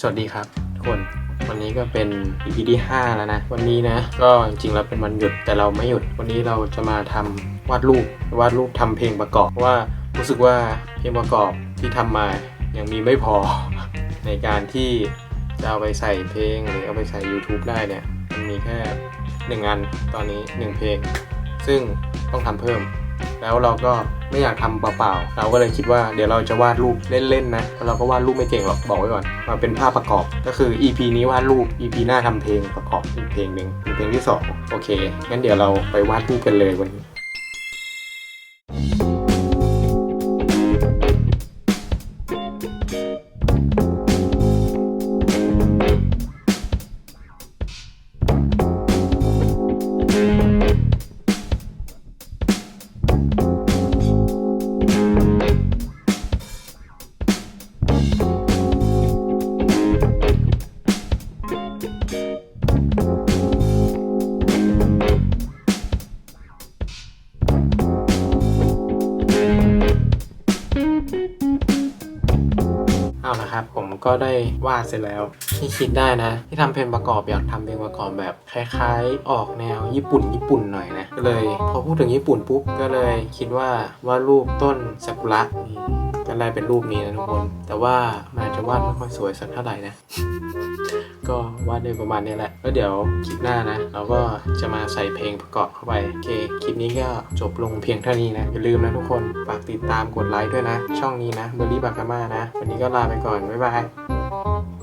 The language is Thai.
สวัสดีครับทุกคนวันนี้ก็เป็น EP ที่ 5 แล้วนะ วันนี้นะ ก็จริงๆแล้วเป็นวันหยุดแต่เราไม่หยุด วันนี้เราจะมาทำวาดรูปวาดรูปทำเพลงประกอบเพราะว่ารู้สึกว่าเพลงประกอบที่ทำมายังมีไม่พอ ในการที่จะเอาไปใส่เพลงหรือเอาไปใส่ YouTube ได้เนี่ยมันมีแค่หนึ่งอันตอนนี้หนึ่งเพลง ซึ่งต้องทำเพิ่ม แล้วเราก็ ไม่อยากทำเปล่าๆ เราก็เลยคิดว่าเดี๋ยวเราจะวาดรูปเล่นๆนะเราก็วาดรูปไม่เก่งหรอกบอกไว้ก่อนมาเป็นภาพประกอบก็คือ EP นี้วาดรูป EP หน้าทำเพลงประกอบอีกเพลงหนึ่งเป็นเพลงที่สองโอเคงั้นเดี๋ยวเราไปวาดรูปกันเลยวันนี้ เอาละครับ ผมก็ได้วาดเสร็จแล้วที่คิดได้นะ ที่ทำเพลงประกอบอยากทำเพลงประกอบแบบคล้ายๆ ออกแนวญี่ปุ่นญี่ปุ่นหน่อยนะก็เลย พอพูดถึงญี่ปุ่นปุ๊บก็เลยคิดว่าวาดรูปต้นซากุระนี่ ก็ได้เป็นรูปนี้นะทุกคน แต่ว่ามันอาจจะวาดไม่ค่อยสวยสักเท่าไหร่นะ ก็วาดได้ประมาณนี้แหละ แล้วเดี๋ยวคลิปหน้านะ เราก็จะมาใส่เพลงประกอบเข้าไป โอเค คลิปนี้ก็จบลงเพียงเท่านี้นะ อย่าลืมนะทุกคน ฝากติดตามกดไลค์ด้วยนะ ช่องนี้นะเบอร์รี่บากาม่านะ วันนี้ก็ลาไปก่อน บ๊ายบาย